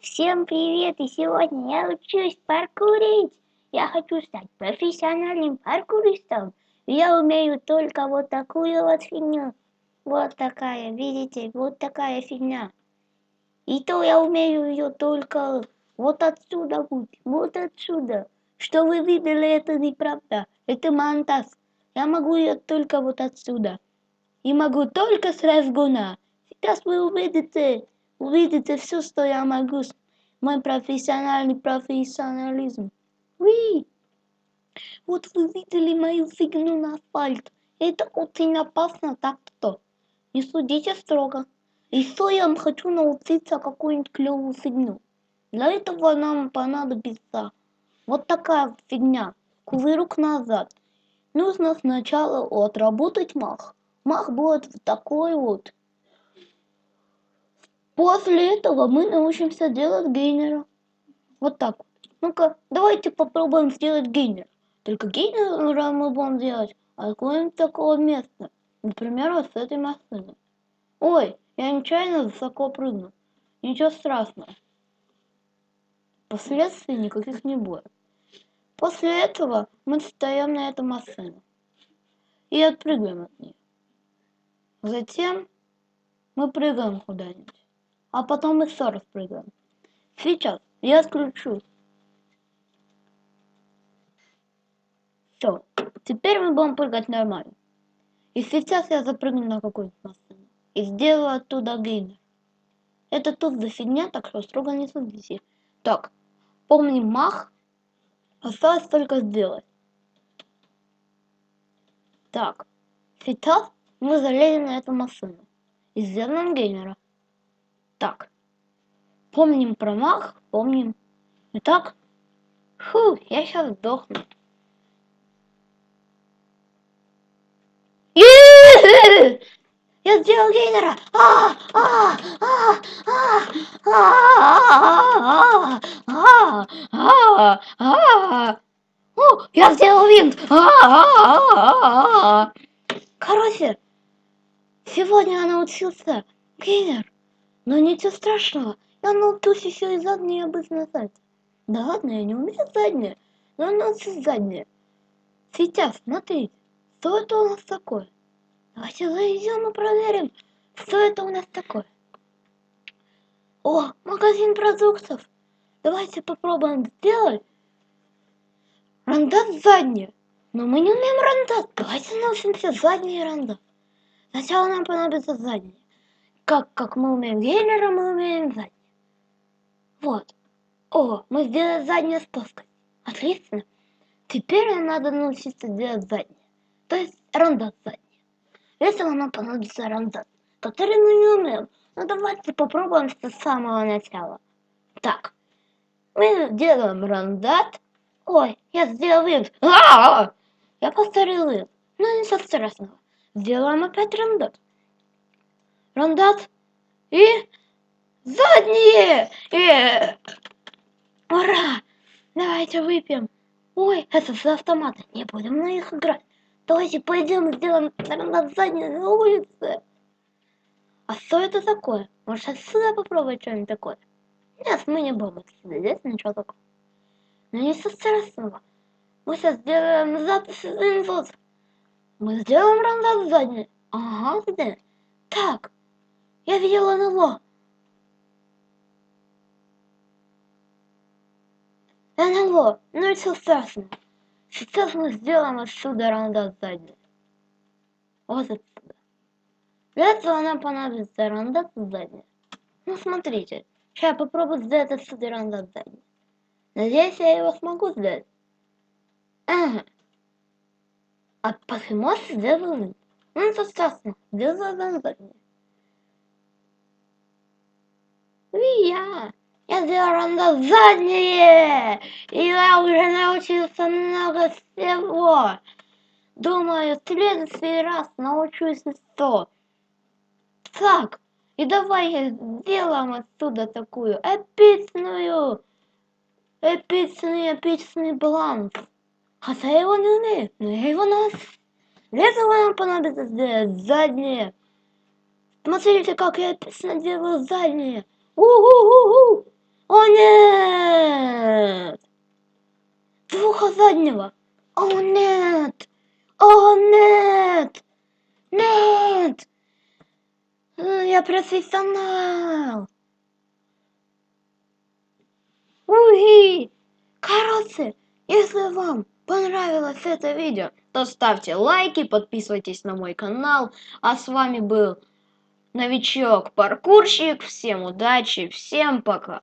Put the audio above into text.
Всем привет! И сегодня я учусь паркурить. Я хочу стать профессиональным паркуристом. Я умею только вот такую вот фигню. Вот такая, видите, вот такая фигня. И то я умею ее только вот отсюда вот, вот отсюда. Что вы видели, это неправда. Это монтаж. Я могу ее только вот отсюда. И могу только с разгона. Сейчас вы увидите, увидите все, что я могу. Мой профессиональный профессионализм. Уи! Вот вы видели мою фигню на асфальт. Это очень опасно, так что не судите строго. Еще я хочу научиться какую-нибудь клевую фигню. Для этого нам понадобится вот такая фигня. Кувырок назад. Нужно сначала отработать мах. Мах будет в такой вот. После этого мы научимся делать гейнера. Вот так. Ну-ка, давайте попробуем сделать гейнер. Только гейнера мы будем делать от какого-нибудь такого места. Например, вот с этой машины. Ой, я нечаянно высоко прыгну. Ничего страшного. Последствий никаких не будет. После этого мы встаем на эту машину и отпрыгиваем от нее. Затем мы прыгаем куда-нибудь а потом мы все распрыгаем. Сейчас я отключу. Все, теперь мы будем прыгать нормально. И сейчас я запрыгну на какую-нибудь машину и сделаю оттуда геймер. Это тут за фигня, так что строго не судите. Так, помним мах. Осталось только сделать. Так, сейчас мы залезем на эту машину и сделаем геймера. Так. Помним про мах, помним. Итак, фу, я сейчас сдохну. Я сделал гейнера! А, а, а, О, я сделал винт! Короче, сегодня я научился гейнер. Но ничего страшного, я научусь еще и задние обозначать. Да ладно, я не умею задние, но научусь задние. Сейчас, смотрите, что это у нас такое? Давайте зайдем и проверим, что это у нас такое. О, магазин продуктов. Давайте попробуем сделать рандат задние. Но мы не умеем рандат. Давайте научимся задние рандат. Сначала нам понадобится задние как, как мы умеем геймера, мы умеем заднее. Вот. О, мы сделали заднее с. Отлично. Теперь нам надо научиться делать заднее. То есть рандат заднее. Если нам понадобится рандат, который мы не умеем, ну давайте попробуем с самого начала. Так. Мы делаем рандат. Ой, я сделал винт. А -а -а! Я повторил винт. Ну ничего страшного. Сделаем опять рандат рандат и задние. И... Ура! Давайте выпьем. Ой, это за автоматы. Не будем на них играть. Давайте пойдем сделаем рандат задние на улице. А что это такое? Может отсюда попробовать что-нибудь такое? Нет, мы не будем отсюда здесь ничего такого. Но ничего страшного. Мы сейчас сделаем запись инфос. Мы сделаем рандат задний. Ага, где? Так, я видела НЛО. НЛО, ну все страшно. Сейчас мы сделаем отсюда рандат сзади. Вот отсюда. Для этого нам понадобится рандат сзади. Ну смотрите, сейчас я попробую сделать отсюда рандат сзади. Надеюсь, я его смогу сделать. Ага. А почему сделаю? Ну, это страшно. Сделаю рандат. Я. Я сделал на заднее. И я уже научился много всего. Думаю, в следующий раз научусь сто. Так, и давай сделаем отсюда такую эпичную, эпичный, эпичный баланс. Хотя я его не умею, но я его нас. Для этого нам понадобится сделать заднее. Смотрите, как я эпично делаю заднее. У-ху-ху-ху! О нет! Двуха заднего! О нет! О нет! Нет! Э, я профессионал! Уи! Короче, если вам понравилось это видео, то ставьте лайки, подписывайтесь на мой канал. А с вами был новичок-паркурщик. Всем удачи, всем пока!